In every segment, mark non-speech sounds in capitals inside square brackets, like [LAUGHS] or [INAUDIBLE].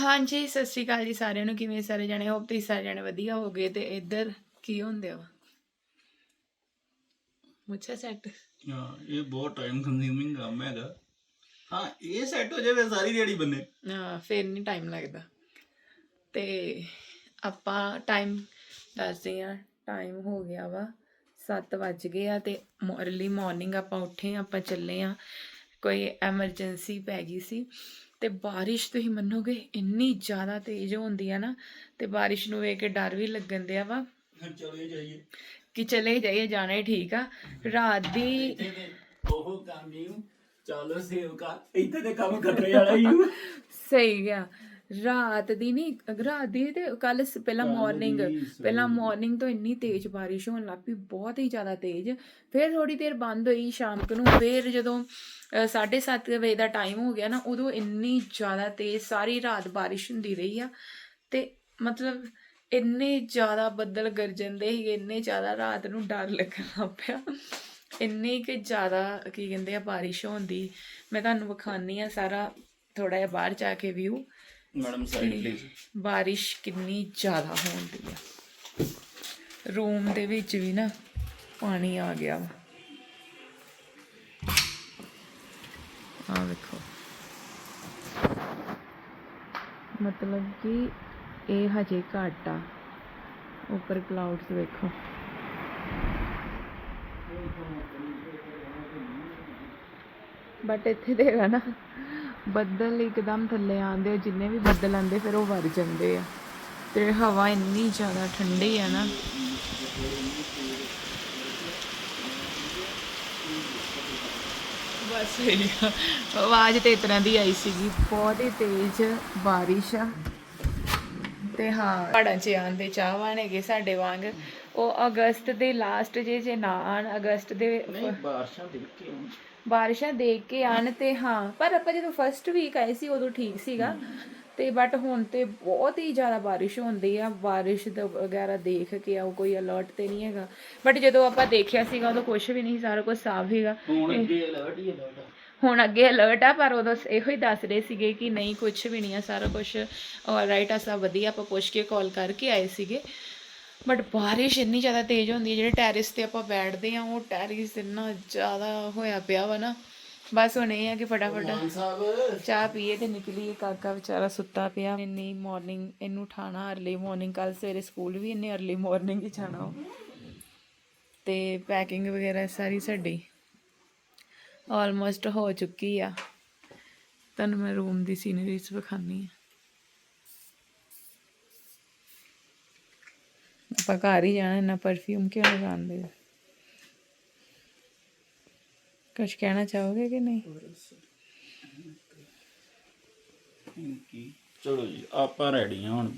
ਹਾਂਜੀ ਸਤਿ ਸ਼੍ਰੀ ਅਕਾਲ ਜੀ ਸਾਰਿਆਂ ਨੂੰ। ਕਿਵੇਂ ਸਾਰੇ ਜਣੇ? ਹੋਪ ਤੁਸੀਂ ਸਾਰੇ ਜਣੇ ਵਧੀਆ ਹੋਗੇ ਤੇ ਇੱਧਰ ਕੀ ਹੁੰਦੇ ਵਾ ਮੁੱਛਾ ਸੈੱਟ ਹਾਂ ਇਹ ਬਹੁਤ ਟਾਈਮ ਕੰਜ਼ਿਊਮਿੰਗ ਕੰਮ ਹੈਗਾ। ਹਾਂ ਇਹ ਸੈੱਟ ਹੋ ਜਾਵੇ ਸਾਰੀ ਦਿਹਾੜੀ ਬੰਨੇ। ਹਾਂ ਫੇਰ ਨਹੀਂ ਟਾਈਮ ਲੱਗਦਾ। ਤੇ ਆਪਾਂ ਟਾਈਮ ਦੱਸਦੇ ਆ ਟਾਈਮ ਹੋ ਗਿਆ ਵਾ 7 ਵੱਜ ਗਏ ਆ ਤੇ ਅਰਲੀ ਮਾਰਨਿੰਗ ਆਪਾਂ ਉੱਠੇ ਆਪਾਂ ਚੱਲੇ ਆ ਕੋਈ ਐਮਰਜੈਂਸੀ ਪੈ ਗਈ ਸੀ। ਤੇ ਬਾਰਿਸ਼ ਤੁਸੀਂ ਮੰਨੋਗੇ ਇੰਨੀ ਜ਼ਿਆਦਾ ਤੇਜ਼ ਹੁੰਦੀ ਆ ਨਾ ਤੇ ਬਾਰਿਸ਼ ਨੂੰ ਵੇਖ ਕੇ ਡਰ ਵੀ ਲੱਗਣ ਦਿਆ ਵਾ। ਚਲੇ ਜਾਈਏ। ਕਿ ਚਲੇ ਜਾਈਏ ਜਾਣਾ ਹੀ ਠੀਕ ਆ। ਰਾਤ ਦੀ ਉਹ ਕੰਮ ਨਹੀਂ ਚਲੋ ਸੇਵਕਾ ਇੱਥੇ ਤੇ ਕੰਮ ਖਤਰੇ ਵਾਲਾ ਹੀ ਹੂੰ ਸਹੀ ਗਿਆ। ਰਾਤ ਦੀ ਨਹੀਂ ਰਾਤ ਦੀ ਤੇ ਕੱਲ ਪਹਿਲਾਂ ਮਾਰਨਿੰਗ ਪਹਿਲਾਂ। ਮਾਰਨਿੰਗ ਤੋਂ ਇੰਨੀ ਤੇਜ਼ ਬਾਰਿਸ਼ ਹੋਣ ਲੱਗ ਪਈ ਬਹੁਤ ਹੀ ਜ਼ਿਆਦਾ ਤੇਜ਼। ਫਿਰ ਥੋੜੀ ਦੇਰ ਬੰਦ ਹੋਈ ਸ਼ਾਮ ਨੂੰ ਫਿਰ ਜਦੋਂ 7:30 ਵਜੇ ਦਾ ਟਾਈਮ ਹੋ ਗਿਆ ਨਾ ਉਦੋਂ ਇੰਨੀ ਜ਼ਿਆਦਾ ਤੇਜ਼ ਸਾਰੀ ਰਾਤ ਬਾਰਿਸ਼ ਹੁੰਦੀ ਰਹੀ ਆ। ਤੇ ਮਤਲਬ ਇੰਨੇ ਜ਼ਿਆਦਾ ਬੱਦਲ ਗਰਜੰਦੇ ਸੀਗੇ ਇੰਨੇ ਜ਼ਿਆਦਾ ਰਾਤ ਨੂੰ ਡਰ ਲੱਗਣ ਲੱਗ ਪਿਆ। ਇੰਨੀ ਕਿ ਜ਼ਿਆਦਾ ਕੀ ਕਹਿੰਦੇ ਆ ਬਾਰਿਸ਼ ਹੁੰਦੀ ਮੈਂ ਤੁਹਾਨੂੰ ਵਿਖਾਨੀ ਆ ਸਾਰਾ ਥੋੜਾ ਜਿਹਾ ਬਾਹਰ ਜਾ ਕੇ ਵਿਊ ਮੈਡਮ ਸਾਈਡ ਪਲੀਜ਼ ਬਾਰਿਸ਼ ਕਿੰਨੀ ਜ਼ਿਆਦਾ ਹੋਣ ਦੀ ਆ। ਰੂਮ ਦੇ ਵਿੱਚ ਵੀ ਨਾ ਪਾਣੀ ਆ ਗਿਆ ਵਾ। ਆ ਵੇਖੋ। ਮਤਲਬ ਕਿ ਇਹ ਹਜੇ ਘੱਟ ਆ। ਉੱਪਰ ਕਲਾਉਡਸ ਵੇਖੋ। ਬਟ ਇੱਥੇ ਹੈਗਾ ਨਾ ਬੱਦਲ ਇੱਕਦਮ ਥੱਲੇ ਆਉਂਦੇ ਆ, ਜਿੰਨੇ ਵੀ ਬੱਦਲ ਆਉਂਦੇ, ਫਿਰ ਉਹ ਵਰ ਜਾਂਦੇ ਆ। ਤੇ ਹਵਾ ਇੰਨੀ ਜ਼ਿਆਦਾ ਠੰਡੀ ਆ ਨਾ। ਬਸ ਆਵਾਜ਼ ਤੇ ਇਸ ਤਰ੍ਹਾਂ ਦੀ ਆਈ ਸੀਗੀ। ਬਹੁਤ ਹੀ ਤੇਜ਼ ਬਾਰਿਸ਼ ਆ। ਤੇ ਹਾਂ ਪਹਾੜਾਂ 'ਚ ਆਉਂਦੇ ਚਾਹਵਾਨ ਹੈਗੇ ਸਾਡੇ ਵਾਂਗ। ਉਹ ਅਗਸਤ ਦੇ ਲਾਸਟ ਜੇ ਜੇ ਨਾ ਆਣ ਅਗਸਤ ਦੇ ਬਾਰਿਸ਼ਾਂ ਦੇਖ ਕੇ ਬਾਰਿਸ਼ਾਂ ਦੇਖ ਕੇ ਆਣ ਤੇ ਹਾਂ ਪਰ ਆਪਾਂ ਜਦੋਂ ਫਸਟ ਵੀਕ ਆਏ ਸੀ ਉਦੋਂ ਠੀਕ ਸੀਗਾ। ਤੇ ਬਟ ਹੁਣ ਤੇ ਬਹੁਤ ਹੀ ਜ਼ਿਆਦਾ ਬਾਰਿਸ਼ ਹੁੰਦੀ ਆ। ਬਾਰਿਸ਼ ਦਾ ਵਗੈਰਾ ਦੇਖ ਕੇ ਆ ਕੋਈ ਅਲਰਟ ਤੇ ਨਹੀਂ ਹੈਗਾ। ਬਟ ਜਦੋਂ ਆਪਾਂ ਦੇਖਿਆ ਸੀਗਾ ਉਦੋਂ ਕੁਝ ਵੀ ਨਹੀਂ ਸਾਰਾ ਕੁਝ ਸਾਫ਼ ਸੀਗਾ। ਹੁਣ ਅੱਗੇ ਅਲਰਟ ਹੀ ਅਲਰਟ ਹੁਣ ਅੱਗੇ ਅਲਰਟ ਆ ਪਰ ਉਦੋਂ ਇਹੋ ਹੀ ਦੱਸ ਰਹੇ ਸੀਗੇ ਕਿ ਨਹੀਂ ਕੁਝ ਵੀ ਨਹੀਂ ਆ ਸਾਰਾ ਕੁਝ ਰਾਈਟ ਆ ਸਭ ਵਧੀਆ ਆਪਾਂ ਪੁੱਛ ਕੇ ਕਾਲ ਕਰਕੇ ਆਏ ਸੀਗੇ। ਬਟ ਬਾਰਿਸ਼ ਇੰਨੀ ਜ਼ਿਆਦਾ ਤੇਜ਼ ਹੁੰਦੀ ਹੈ ਜਿਹੜੇ ਟੈਰਿਸ ਤੇ ਆਪਾਂ ਬੈਠਦੇ ਆ ਉਹ ਟੈਰਿਸ ਇੰਨਾ ਜ਼ਿਆਦਾ ਹੋਇਆ ਪਿਆ ਵਾ ਨਾ। ਬਸ ਹੁਣ ਇਹ ਆ ਕਿ ਫਟਾਫਟ ਚਾਹ ਪੀਏ ਤੇ ਨਿਕਲੀਏ ਕਾਕਾ ਵਿਚਾਰਾ ਸੁੱਤਾ ਪਿਆ ਇੰਨੀ ਮਾਰਨਿੰਗ ਇਹਨੂੰ ਉਠਾਣਾ ਅਰਲੀ ਮਾਰਨਿੰਗ ਕੱਲ ਸਵੇਰੇ ਸਕੂਲ ਵੀ ਇੰਨੇ ਅਰਲੀ ਮਾਰਨਿੰਗ ਹੀ ਜਾਣਾ। ਤੇ ਪੈਕਿੰਗ ਵਗੈਰਾ ਸਾਰੀ ਸਾਡੀ। ਆਲਮੋਸਟ ਹੋ ਚੁੱਕੀ ਆ। ਤੁਹਾਨੂੰ ਮੈਂ ਰੂਮ ਦੀ ਸੀਨਰੀਜ਼ ਵਿਖਾਨੀ ਆ ਆਪਾਂ ਘਰ ਹੀ ਜਾਣਾ ਨਾ ਪਰਫਿਊਮ ਕਿਉਂ ਲਗਾਉਂਦੇ ਕੁਝ ਕਹਿਣਾ ਚਾਹੋਗੇ ਕਿ ਨਹੀਂ? ਚਲੋ ਜੀ ਆਪਾਂ ਰੈਡੀ ਹਾਂ ਹੁਣ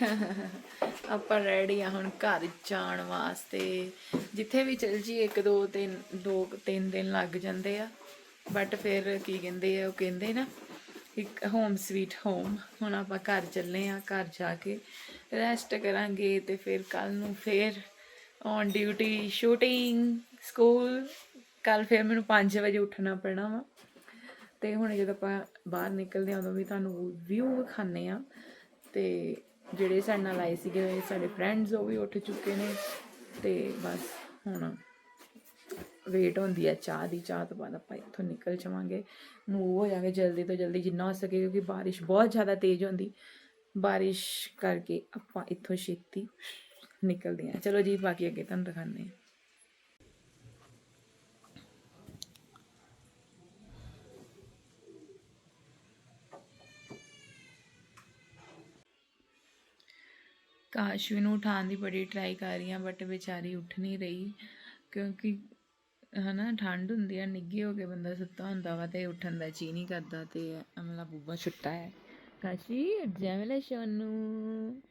[LAUGHS] ਆਪਾਂ ਰੈਡੀ ਆ ਹੁਣ ਘਰ ਜਾਣ ਵਾਸਤੇ। ਜਿੱਥੇ ਵੀ ਚਲ ਜੀ ਇੱਕ ਦੋ ਤਿੰਨ ਦੋ ਤਿੰਨ ਦਿਨ ਲੱਗ ਜਾਂਦੇ ਆ। ਬਟ ਫਿਰ ਕੀ ਕਹਿੰਦੇ ਆ, ਉਹ ਕਹਿੰਦੇ ਨਾ, ਇੱਕ ਹੋਮ ਸਵੀਟ ਹੋਮ ਹੁਣ ਆਪਾਂ ਘਰ ਚੱਲੇ ਆ, ਘਰ ਜਾ ਕੇ ਰੈਸਟ ਕਰਾਂਗੇ ਤੇ ਫਿਰ ਕੱਲ ਨੂੰ ਫਿਰ ਔਨ ਡਿਊਟੀ ਸ਼ੂਟਿੰਗ ਸਕੂਲ ਕੱਲ ਫਿਰ ਮੈਨੂੰ 5 ਵਜੇ ਉੱਠਣਾ ਪੈਣਾ ਵਾ। ਤੇ ਹੁਣ ਜਦੋਂ ਆਪਾਂ ਬਾਹਰ ਨਿਕਲਦੇ ਆ, ਉਦੋਂ ਵੀ ਤੁਹਾਨੂੰ ਵਿਊ ਵਿਖਾਣੇ ਆ। ਤੇ ਜਿਹੜੇ ਸਾਡੇ ਨਾਲ ਆਏ ਸੀਗੇ, ਸਾਡੇ ਫਰੈਂਡਸ ਉਹ ਵੀ ਉੱਠ ਚੁੱਕੇ ਨੇ। ਤੇ ਬਸ ਹੁਣ ਵੇਟ ਹੁੰਦੀ ਹੈ ਚਾਹ ਦੀ, ਚਾਹ ਤੋਂ ਬਾਅਦ ਆਪਾਂ ਇੱਥੋਂ ਨਿਕਲ ਜਾਵਾਂਗੇ। ਮੂਵ ਹੋ ਜਾਵਾਂਗੇ ਜਲਦੀ ਤੋਂ ਜਲਦੀ ਜਿੰਨਾ ਹੋ ਸਕੇ ਕਿਉਂਕਿ ਬਾਰਿਸ਼ ਬਹੁਤ ਜ਼ਿਆਦਾ ਤੇਜ਼ ਹੁੰਦੀ। ਬਾਰਿਸ਼ ਕਰਕੇ ਆਪਾਂ ਇੱਥੋਂ ਛੇਤੀ ਨਿਕਲਦੇ ਆ ਚਲੋ ਜੀ, ਬਾਕੀ ਅੱਗੇ ਤੁਹਾਨੂੰ ਦਿਖਾਉਂਦੇ ਆ ਕਾਸ਼ਵੀ ਨੂੰ ਉਠਾਉਣ ਦੀ ਬੜੀ ਟਰਾਈ ਕਰ ਰਹੀ ਹਾਂ ਬਟ ਵਿਚਾਰੀ ਉੱਠ ਨਹੀਂ ਰਹੀ ਕਿਉਂਕਿ ਹਨਾ ਠੰਡ ਹੁੰਦੀ ਆ ਨਿੱਗੀ ਹੋ ਕੇ ਬੰਦਾ ਸੁੱਤਾ ਹੁੰਦਾ ਵਾ ਤੇ ਉੱਠਣ ਦਾ ਜੀ ਨਹੀਂ ਕਰਦਾ ਤੇ ਅਮਲਾ ਬੂਬਾ ਛੁੱਟਾ ਹੈ ਕਾਸ਼ੀ ਉੱਠ ਜਾ ਮੇਰਾ ਸੋਨੂ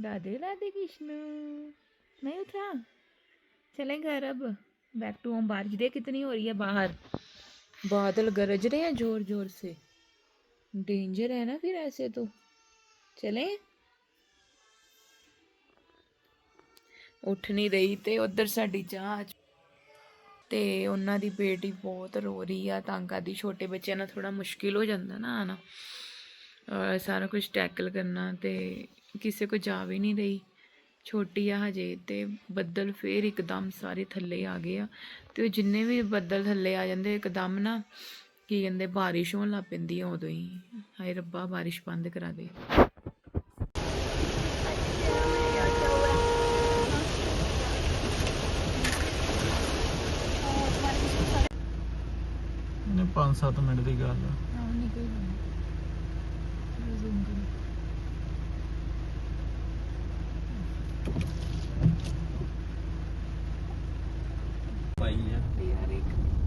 ਦਾਦੇ ਦਾਦੇ ਕਿਸ਼ਨੂ नहीं उठा चलें घर अब बैक टू होम बारिश देख कितनी हो रही है बाहर बादल गरज रहे हैं जोर जोर से डेंजर है ना फिर ऐसे तो चलें ਉੱਠ ਨਹੀਂ ਰਹੀ ਤੇ ਉਧਰ ਸਾਡੀ ਚਾਹ ਤੇ ਉਹਨਾਂ ਦੀ ਬੇਟੀ ਬਹੁਤ ਰੋ ਰਹੀ ਆ ਤੰਗ ਕਰਦੀ ਛੋਟੇ ਬੱਚਿਆਂ ਨਾਲ ਥੋੜਾ ਮੁਸ਼ਕਿਲ ਹੋ ਜਾਂਦਾ ਨਾ ਆਣਾ ਔਰ ਸਾਰਾ ਕੁਝ ਟੈਕਲ ਕਰਨਾ ਤੇ ਕਿਸੇ ਕੋ ਜਾ ਵੀ ਨਹੀਂ ਰਹੀ। ਛੋਟੀ ਆ ਹਜੇ ਤੇ ਬੱਦਲ ਫੇਰ ਇੱਕਦਮ ਸਾਰੇ ਥੱਲੇ ਆ ਗਏ ਆ ਤੇ ਉਹ ਜਿੰਨੇ ਵੀ ਬੱਦਲ ਥੱਲੇ ਆ ਜਾਂਦੇ, ਇੱਕਦਮ ਨਾ ਕੀ ਕਹਿੰਦੇ ਬਾਰਿਸ਼ ਹੋਣ ਲੱਗ ਪੈਂਦੀ ਆ ਉਦੋਂ ਹੀ। ਹਾਏ ਰੱਬਾ, ਬਾਰਿਸ਼ ਬੰਦ ਕਰਾ ਦੇ। 5-7 ਮਿੰਟ ਦੀ ਗੱਲ ਆ। ਪਾਈ ਆ। ਯਾਰ ਇੱਕ